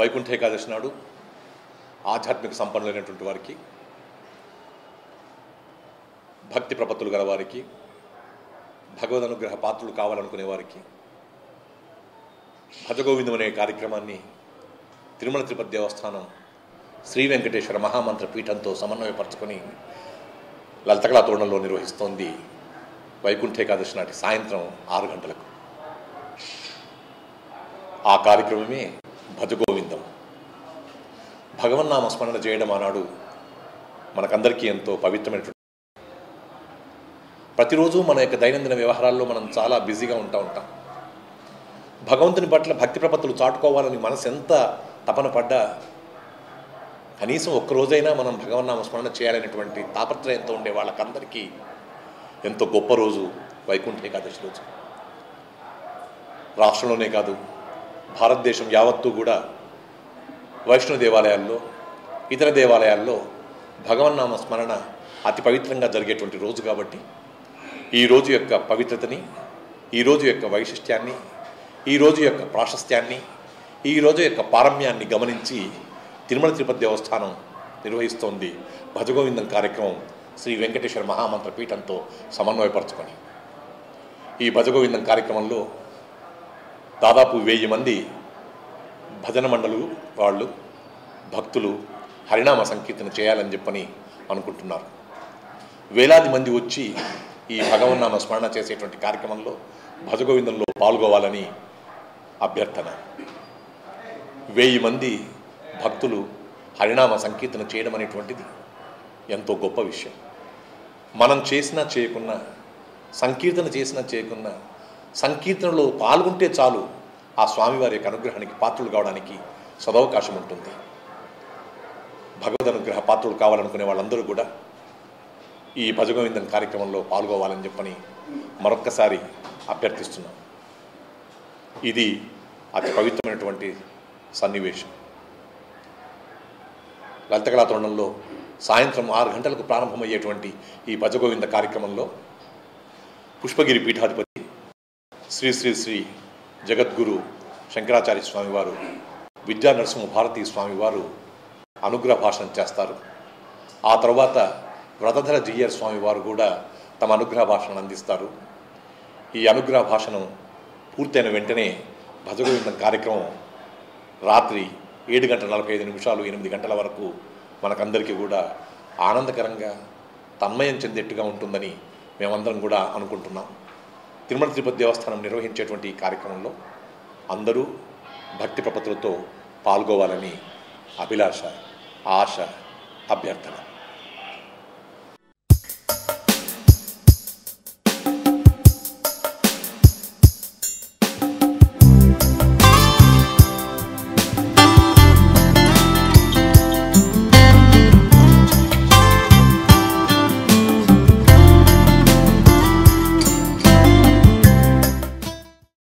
వైకుంఠ ఏకాదశి నాడు ఆధ్యాత్మిక సంపన్నులైనటువంటి వారికి భక్తి ప్రపత్తులు గల వారికి భగవద్ అనుగ్రహ పాత్రలు కావాలనుకునే వారికి భజగోవిందం అనే కార్యక్రమాన్ని తిరుమల తిరుపతి దేవస్థానం శ్రీ వెంకటేశ్వర మహామంత్ర పీఠంతో సమన్వయపరచుకొని లలితకళా తోరణంలో నిర్వహిస్తోంది వైకుంఠ ఏకాదశి నాటి సాయంత్రం ఆరు గంటలకు. ఆ కార్యక్రమమే భజగోవిందం. భగవన్నామ స్మరణ చేయడం ఆనాడు మనకందరికీ ఎంతో పవిత్రమైనటువంటి ప్రతిరోజు మన యొక్క దైనందిన వ్యవహారాల్లో మనం చాలా బిజీగా ఉంటా ఉంటాం. భగవంతుని పట్ల భక్తి ప్రపత్తులు చాటుకోవాలని మనసు ఎంత తపన పడ్డా కనీసం ఒక్కరోజైనా మనం భగవన్నామ స్మరణ చేయాలనేటువంటి తాపత్రయంతో ఉండే వాళ్ళకందరికీ ఎంతో గొప్ప రోజు వైకుంఠ ఏకాదశి రోజు. రాష్ట్రంలోనే కాదు భారతదేశం యావత్తూ కూడా వైష్ణవ దేవాలయాల్లో ఇతర దేవాలయాల్లో భగవన్నామ స్మరణ అతి పవిత్రంగా జరిగేటువంటి రోజు కాబట్టి ఈ రోజు యొక్క పవిత్రతని ఈ రోజు యొక్క వైశిష్ట్యాన్ని ఈ రోజు యొక్క ప్రాశస్త్యాన్ని ఈ రోజు యొక్క పారమ్యాన్ని గమనించి తిరుమల తిరుపతి దేవస్థానం నిర్వహిస్తోంది భజగోవిందం కార్యక్రమం శ్రీ వెంకటేశ్వర మహామంత్ర పీఠంతో సమన్వయపరచుకొని. ఈ భజగోవిందం కార్యక్రమంలో దాదాపు వెయ్యి మంది భజన మండలు వాళ్ళు భక్తులు హరినామ సంకీర్తన చేయాలని చెప్పని అనుకుంటున్నారు. వేలాది మంది వచ్చి ఈ భగవన్నామ స్మరణ చేసేటువంటి కార్యక్రమంలో భజగోవిందంలో పాల్గొవాలని అభ్యర్థన. వెయ్యి మంది భక్తులు హరినామ సంకీర్తన చేయడం అనేటువంటిది ఎంతో గొప్ప విషయం. మనం చేసినా చేయకున్నా సంకీర్తన చేసినా చేయకున్నా సంకీర్తనలో పాల్గొంటే చాలు ఆ స్వామివారి యొక్క అనుగ్రహానికి పాత్రలు కావడానికి సదవకాశం ఉంటుంది. భగవద్ అనుగ్రహ పాత్రలు కావాలనుకునే వాళ్ళందరూ కూడా ఈ భజగోవిందం కార్యక్రమంలో పాల్గొవాలని చెప్పని మరొక్కసారి అభ్యర్థిస్తున్నాం. ఇది అతి పవిత్రమైనటువంటి సన్నివేశం. లలితకళా తోరణంలో సాయంత్రం ఆరు గంటలకు ప్రారంభమయ్యేటువంటి ఈ భజగోవింద కార్యక్రమంలో పుష్పగిరి పీఠాధిపతి శ్రీ శ్రీ శ్రీ జగద్గురు శంకరాచార్య స్వామివారు విద్యా నరసింహ భారతీ స్వామివారు అనుగ్రహ భాషణం చేస్తారు. ఆ తర్వాత వ్రతధర జియ్యర్ స్వామివారు కూడా తమ అనుగ్రహ భాషను అందిస్తారు. ఈ అనుగ్రహ భాషను పూర్తయిన వెంటనే భజగోవిందం కార్యక్రమం రాత్రి ఏడు గంటల నలభై ఐదు నిమిషాలు ఎనిమిది గంటల వరకు మనకందరికీ కూడా ఆనందకరంగా తన్మయం చెందేట్టుగా ఉంటుందని మేమందరం కూడా అనుకుంటున్నాం. తిరుమల తిరుపతి దేవస్థానం నిర్వహించేటువంటి ఈ కార్యక్రమంలో అందరూ భక్తి ప్రపత్తులతో పాల్గొవాలని అభిలాష ఆశ అభ్యర్థన.